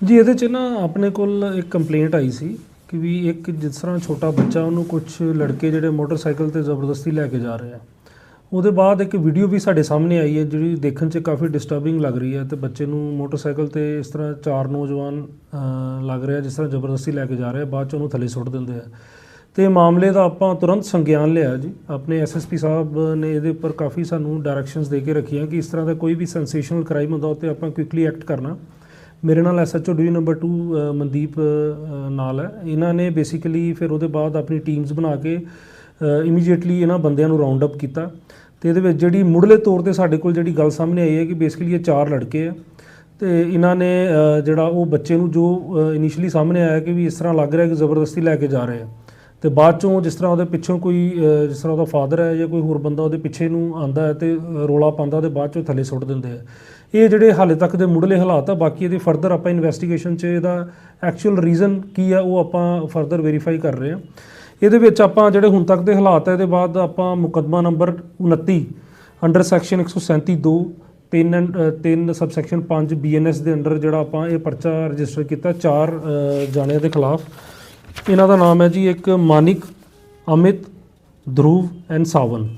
ਜੀ, ਇਹਦੇ ਚ ਨਾ ਆਪਣੇ ਕੋਲ ਇੱਕ ਕੰਪਲੇਂਟ ਆਈ ਸੀ ਕਿ ਵੀ ਇੱਕ ਜਿਸ ਤਰ੍ਹਾਂ ਛੋਟਾ ਬੱਚਾ ਉਹਨੂੰ ਕੁਝ ਲੜਕੇ ਜਿਹੜੇ ਮੋਟਰਸਾਈਕਲ ਤੇ ਜ਼ਬਰਦਸਤੀ ਲੈ ਕੇ ਜਾ ਰਹੇ ਆ। ਉਹਦੇ ਬਾਅਦ ਇੱਕ ਵੀਡੀਓ ਵੀ ਸਾਡੇ ਸਾਹਮਣੇ ਆਈ ਹੈ, ਜਿਹੜੀ ਦੇਖਣ 'ਚ ਕਾਫੀ ਡਿਸਟਰਬਿੰਗ ਲੱਗ ਰਹੀ ਹੈ ਤੇ ਬੱਚੇ ਨੂੰ ਮੋਟਰਸਾਈਕਲ ਤੇ ਇਸ ਤਰ੍ਹਾਂ ਚਾਰ ਨੌਜਵਾਨ ਲੱਗ ਰਿਹਾ ਜਿਸ ਤਰ੍ਹਾਂ ਜ਼ਬਰਦਸਤੀ ਲੈ ਕੇ ਜਾ ਰਹੇ, ਬਾਅਦ 'ਚ ਉਹਨੂੰ ਥੱਲੇ ਸੁੱਟ ਦਿੰਦੇ ਆ। ਤੇ ਮਾਮਲੇ ਦਾ ਆਪਾਂ ਤੁਰੰਤ ਸੰਗਿਆਨ ਲਿਆ ਜੀ। ਆਪਣੇ ਐਸਐਸਪੀ ਸਾਹਿਬ ਨੇ ਇਹਦੇ ਉੱਪਰ ਕਾਫੀ ਸਾਨੂੰ ਡਾਇਰੈਕਸ਼ਨਸ ਦੇ ਕੇ ਰੱਖੀਆਂ ਕਿ ਇਸ ਤਰ੍ਹਾਂ ਦਾ ਕੋਈ ਵੀ ਸੈਂਸੇਸ਼ਨਲ ਕ੍ਰਾਈਮ ਹੁੰਦਾ, ਉਹ 'ਤੇ ਆਪਾਂ ਕੁਇਕਲੀ ਐਕਟ ਕਰਨਾ। ਮੇਰੇ ਨਾਲ ਐਸਐਚਓ ਡਿਵੀਜ਼ਨ ਨੰਬਰ 2 ਮਨਦੀਪ ਨਾਲ ਹੈ। ਇਹਨਾਂ ਨੇ ਬੇਸਿਕਲੀ ਫਿਰ ਉਹਦੇ ਬਾਅਦ ਆਪਣੀ ਟੀਮਸ ਬਣਾ ਕੇ ਇਮੀਡੀਏਟਲੀ ਇਹਨਾਂ ਬੰਦਿਆਂ ਨੂੰ ਰਾਉਂਡ ਅਪ ਕੀਤਾ। ਤੇ ਇਹਦੇ ਵਿੱਚ ਜਿਹੜੀ ਮੁੱਢਲੇ ਤੌਰ ਤੇ ਸਾਡੇ ਕੋਲ ਜਿਹੜੀ ਗੱਲ ਸਾਹਮਣੇ ਆਈ ਹੈ ਕਿ ਬੇਸਿਕਲੀ ਇਹ ਚਾਰ ਲੜਕੇ ਆ। ਤੇ ਇਹਨਾਂ ਨੇ ਜਿਹੜਾ ਉਹ ਬੱਚੇ ਨੂੰ ਜੋ ਇਨੀਸ਼ੀਅਲੀ ਸਾਹਮਣੇ ਆਇਆ ਕਿ ਵੀ ਇਸ ਤਰ੍ਹਾਂ ਲੱਗ ਰਿਹਾ ਕਿ ਜ਼ਬਰਦਸਤੀ ਲੈ ਕੇ ਜਾ ਰਹੇ ਆ। ਤੇ ਬਾਅਦ ਚੋਂ ਜਿਸ ਤਰ੍ਹਾਂ ਉਹਦੇ ਪਿੱਛੋਂ ਕੋਈ ਜਿਸ ਤਰ੍ਹਾਂ ਉਹਦਾ ਫਾਦਰ ਹੈ ਜਾਂ ਕੋਈ ਹੋਰ ਬੰਦਾ ਉਹਦੇ ਪਿੱਛੇ ਨੂੰ ਆਂਦਾ ਹੈ ਤੇ ਅ, ਰੋਲਾ ਪਾਉਂਦਾ ਤੇ ਬਾਅਦ ਚੋਂ ਥੱਲੇ ਸੁੱਟ ਦਿੰਦੇ ਆ। ਇਹ ਜਿਹੜੇ ਹਾਲੇ ਤੱਕ ਦੇ ਮੁੱਢਲੇ ਹਾਲਾਤ ਆ ਬਾਕੀ ਇਹਦੇ ਫਰਦਰ ਆਪਾਂ ਇਨਵੈਸਟੀਗੇਸ਼ਨ 'ਚ ਇਹਦਾ ਐਕਚੁਅਲ ਰੀਜ਼ਨ ਕੀ ਆ ਉਹ ਆਪਾਂ ਫਰਦਰ ਵੈਰੀਫਾਈ ਕਰ ਰਹੇ ਆ। ਇਹਦੇ ਵਿੱਚ ਆਪਾਂ ਜਿਹੜੇ ਹੁਣ ਤੱਕ ਦੇ ਹਾਲਾਤ ਆ ਇਹਦੇ ਬਾਅਦ ਆਪਾਂ ਮੁਕੱਦਮਾ number 29 under section 137 2 3 3 subsection 5 BNS ਦੇ ਅੰਡਰ ਜਿਹੜਾ ਆਪਾਂ ਇਹ ਪਰਚਾ ਰਜਿਸਟਰ ਕੀਤਾ ਚਾਰ ਜਾਣਿਆਂ ਦੇ ਖਿਲਾਫ। ਇਹਨਾਂ ਦਾ ਨਾਮ ਹੈ ਜੀ ਇੱਕ ਮਾਨਿਕ ਅਮਿਤ ਧਰੁਵ ਐਂਡ ਸਾਵਨ।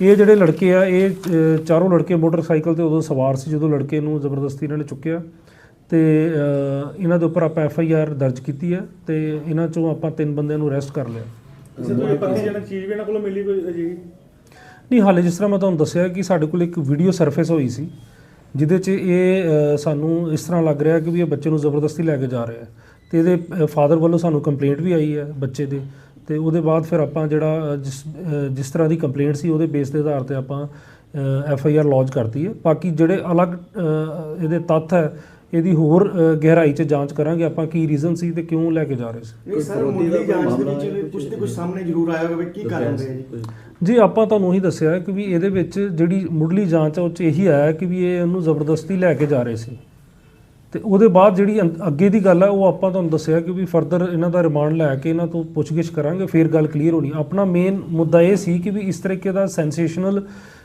ਇਹ ਜਿਹੜੇ ਲੜਕੇ ਆ ਇਹ ਚਾਰੋਂ ਲੜਕੇ ਮੋਟਰਸਾਈਕਲ ਤੇ ਉਦੋਂ ਸਵਾਰ ਸੀ ਜਦੋਂ ਲੜਕੇ ਨੂੰ ਜ਼ਬਰਦਸਤੀ ਇਹਨਾਂ ਨੇ ਚੁੱਕਿਆ ਤੇ ਇਹਨਾਂ ਦੇ ਉੱਪਰ ਆਪਾਂ ਐਫ ਆਈ ਆਰ ਦਰਜ ਕੀਤੀ ਹੈ ਤੇ ਇਹਨਾਂ ਚੋਂ ਆਪਾਂ ਤਿੰਨ ਬੰਦਿਆਂ ਨੂੰ ਅਰੈਸਟ ਕਰ ਲਿਆ। ਕਿਸੇ ਤੋਂ ਪੱਤੀਜਨਕ ਚੀਜ਼ ਵੀ ਇਹਨਾਂ ਕੋਲੋਂ ਮਿਲੀ ਕੋਈ ਅਜਿਹੀ? ਨਹੀਂ ਹਾਲੇ ਜਿਸ ਤਰ੍ਹਾਂ ਮੈਂ ਤੁਹਾਨੂੰ ਦੱਸਿਆ ਕਿ ਸਾਡੇ ਕੋਲ ਇੱਕ ਵੀਡੀਓ ਸਰਫੇਸ ਹੋਈ ਸੀ ਜਿਹਦੇ 'ਚ ਇਹ ਸਾਨੂੰ ਇਸ ਤਰ੍ਹਾਂ ਲੱਗ ਰਿਹਾ ਕਿ ਵੀ ਇਹ ਬੱਚੇ ਨੂੰ ਜ਼ਬਰਦਸਤੀ ਲੈ ਕੇ ਜਾ ਰਿਹਾ ਹੈ ਤੇ ਇਹਦੇ ਫਾਦਰ ਵੱਲੋਂ ਸਾਨੂੰ ਕੰਪਲੇਂਟ ਵੀ ਆਈ ਹੈ ਬੱਚੇ ਦੇ। ਤੇ ਉਹਦੇ ਬਾਅਦ ਫਿਰ ਆਪਾਂ ਜਿਹੜਾ ਜਿਸ ਜਿਸ ਤਰ੍ਹਾਂ ਦੀ ਕੰਪਲੇਂਟ ਸੀ ਉਹਦੇ ਬੇਸ ਦੇ ਆਧਾਰ ਤੇ ਆਪਾਂ ਐਫ ਆਈ ਆਰ ਲੌਂਚ ਕਰਤੀ ਹੈ। ਬਾਕੀ ਜਿਹੜੇ ਅਲੱਗ ਇਹਦੇ ਤੱਥ ਹੈ ਇਹਦੀ ਹੋਰ ਗਹਿਰਾਈ 'ਚ ਜਾਂਚ ਕਰਾਂਗੇ ਆਪਾਂ ਕੀ ਰੀਜ਼ਨ ਸੀ ਤੇ ਕਿਉਂ ਲੈ ਕੇ ਜਾ ਰਹੇ ਸੀ। ਨਹੀਂ ਸਰ ਮੁੱਢਲੀ ਜਾਂਚ ਦੇ ਵਿੱਚ ਕੁਝ ਤੇ ਕੁਝ ਸਾਹਮਣੇ ਜ਼ਰੂਰ ਆਇਆ ਹੋਵੇ ਕੀ ਕਾਰਨ ਰਿਹਾ ਜੀ? ਜੀ ਆਪਾਂ ਤੁਹਾਨੂੰ ਉਹੀ ਦੱਸਿਆ ਕਿ ਵੀ ਇਹਦੇ ਵਿੱਚ ਜਿਹੜੀ ਮੁੱਢਲੀ ਜਾਂਚ ਆ ਉਹ 'ਚ ਇਹੀ ਆਇਆ ਕਿ ਵੀ ਇਹ ਉਹਨੂੰ ਜ਼ਬਰਦਸਤੀ ਲੈ ਕੇ ਜਾ ਰਹੇ ਸੀ। ਤੇ ਉਹਦੇ ਬਾਅਦ ਜਿਹੜੀ ਅੱਗੇ ਦੀ ਗੱਲ ਹੈ ਉਹ ਆਪਾਂ ਤੁਹਾਨੂੰ ਦੱਸਿਆ ਕਿ ਵੀ ਫਰਦਰ ਇਹਨਾਂ ਦਾ ਰਿਮਾਂਡ ਲੈ ਕੇ ਇਹਨਾਂ ਤੋਂ ਪੁੱਛਗਿੱਛ ਕਰਾਂਗੇ ਫਿਰ ਗੱਲ ਕਲੀਅਰ ਹੋਣੀ। ਆਪਣਾ ਮੇਨ ਮੁੱਦਾ ਇਹ ਸੀ ਕਿ ਵੀ ਇਸ ਤਰੀਕੇ ਦਾ ਸੈਂਸੇਸ਼ਨਲ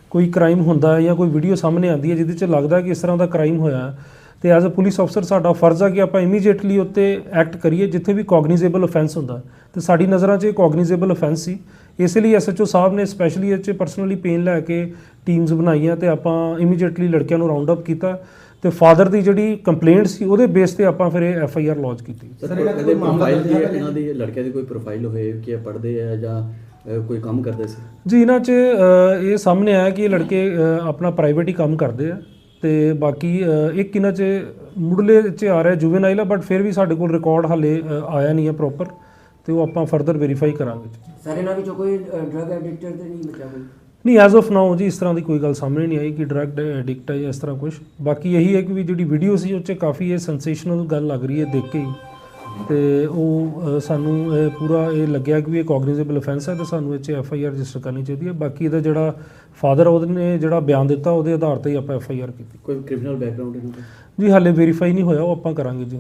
ਕੋਈ ਕ੍ਰਾਈਮ ਹੁੰਦਾ ਹੈ ਜਾਂ ਕੋਈ ਵੀਡੀਓ ਸਾਹਮਣੇ ਆਉਂਦੀ ਹੈ ਜਿਹਦੇ 'ਚ ਲੱਗਦਾ ਕਿ ਇਸ ਤਰ੍ਹਾਂ ਦਾ ਕ੍ਰਾਈਮ ਹੋਇਆ। ਹੈ ਤੇ ਐਜ਼ ਅ ਪੁਲਿਸ ਅਫਸਰ ਸਾਡਾ ਫਰਜ਼ ਆ ਕਿ ਆਪਾਂ ਇਮੀਡੀਏਟਲੀ ਉੱਤੇ ਐਕਟ ਕਰੀਏ ਜਿੱਥੇ ਵੀ ਕੋਗਨੀਜ਼ੇਬਲ ਅਫੈਂਸ ਹੁੰਦਾ। ਤੇ ਸਾਡੀ ਨਜ਼ਰਾਂ 'ਚ ਇਹ ਕੋਗਨੀਜ਼ੇਬਲ ਅਫੈਂਸ ਸੀ। ਇਸ ਲਈ ਐਸਐਚਓ ਸਾਹਿਬ ਨੇ ਸਪੈਸ਼ਲੀ ਇਹ 'ਚ ਪਰਸਨਲੀ ਪੇਨ ਲੈ ਕੇ ਟੀਮਸ ਬਣਾਈਆਂ ਤੇ ਆਪਾਂ ਇਮੀਡੀਏਟਲੀ ਲੜਕਿਆਂ ਨੂੰ ਰਾਉਂਡ ਅਪ ਕੀਤਾ। ਤੇ ਫਾਦਰ ਦੀ ਜਿਹੜੀ ਕੰਪਲੇਂਟ ਸੀ ਉਹਦੇ ਬੇਸ ਤੇ ਆਪਾਂ ਫਿਰ ਇਹ ਐਫ ਆਈ ਆਰ ਲੌਂਚ ਕੀਤੀ। ਸਰ ਸਰ, ਇਹਨਾਂ ਦਾ ਕਦੇ ਕੋਈ ਮਾਮਲਾ ਹੈ? ਇਹਨਾਂ ਦੀ ਲੜਕਿਆਂ ਦੀ ਕੋਈ ਪ੍ਰੋਫਾਈਲ ਹੋਵੇ ਕਿ ਇਹ ਪੜ੍ਹਦੇ ਆ ਜਾਂ ਕੋਈ ਕੰਮ ਕਰਦੇ ਸੀ? ਜੀ ਇਹਨਾਂ 'ਚ ਇਹ ਸਾਹਮਣੇ ਆਇਆ ਕਿ ਇਹ ਲੜਕੇ ਆਪਣਾ ਪ੍ਰਾਈਵੇਟ ਹੀ ਕੰਮ ਕਰਦੇ ਆ। ਤੇ ਬਾਕੀ ਇੱਕ ਇਹਨਾਂ 'ਚ ਮੁੱਢਲੇ 'ਚ ਆ ਰਿਹਾ ਜੁਵੇਨਾਈਲ ਬਟ ਫਿਰ ਵੀ ਸਾਡੇ ਕੋਲ ਰਿਕਾਰਡ ਹਾਲੇ ਆਇਆ ਨਹੀਂ ਹੈ ਪ੍ਰੋਪਰ ਤੇ ਉਹ ਆਪਾਂ ਫਰਦਰ ਵੈਰੀਫਾਈ ਕਰਾਂਗੇ। ਸਰ ਇਹਨਾਂ ਵਿੱਚੋਂ ਕੋਈ ਡਰਗ ਐਡਿਕਟਰ ਤੇ ਨਹੀਂ ਬਚਾ ਕੋਈ? ਨਹੀਂ ਐਜ਼ ਆਫ ਨਾਓ ਜੀ ਇਸ ਤਰ੍ਹਾਂ ਦੀ ਕੋਈ ਗੱਲ ਸਾਹਮਣੇ ਨਹੀਂ ਆਈ ਕਿ ਡਰਗ ਐਡਿਕਟ ਹੈ ਜਾਂ ਇਸ ਤਰ੍ਹਾਂ ਕੁਝ ਬਾਕੀ ਇਹੀ ਹੈ ਕਿ ਵੀ ਜਿਹੜੀ ਵੀਡੀਓ ਸੀ ਉਹ 'ਚ ਕਾਫੀ ਇਹ ਸੈਂਸੇਸ਼ਨਲ ਗੱਲ ਲੱਗ ਰਹੀ ਹੈ ਦੇਖ ਕੇ ਹੀ। ਤੇ ਉਹ ਸਾਨੂੰ ਇਹ ਪੂਰਾ ਇਹ ਲੱਗਿਆ ਕਿ ਵੀ ਇਹ ਕੋਗਨੀਜ਼ੇਬਲ ਅਫੈਂਸ ਹੈ ਤੇ ਸਾਨੂੰ ਇਹ 'ਚ ਐਫ ਆਈ ਆਰ ਰਜਿਸਟਰ ਕਰਨੀ ਚਾਹੀਦੀ ਹੈ। ਬਾਕੀ ਇਹਦਾ ਜਿਹੜਾ ਫਾਦਰ ਉਹਨੇ ਜਿਹੜਾ ਬਿਆਨ ਦਿੱਤਾ ਉਹਦੇ ਆਧਾਰ ਤੇ ਹੀ ਆਪਾਂ ਐਫ ਆਈ ਆਰ ਕੀਤੀ। ਕੋਈ ਕ੍ਰਿਮੀਨਲ ਬੈਕਗ੍ਰਾਉਂਡ ਇਹਨਾਂ ਦਾ ਜੀ ਹਾਲੇ ਵੈਰੀਫਾਈ ਨਹੀਂ ਹੋਇਆ ਉਹ ਆਪਾਂ ਕਰਾਂਗੇ ਜੀ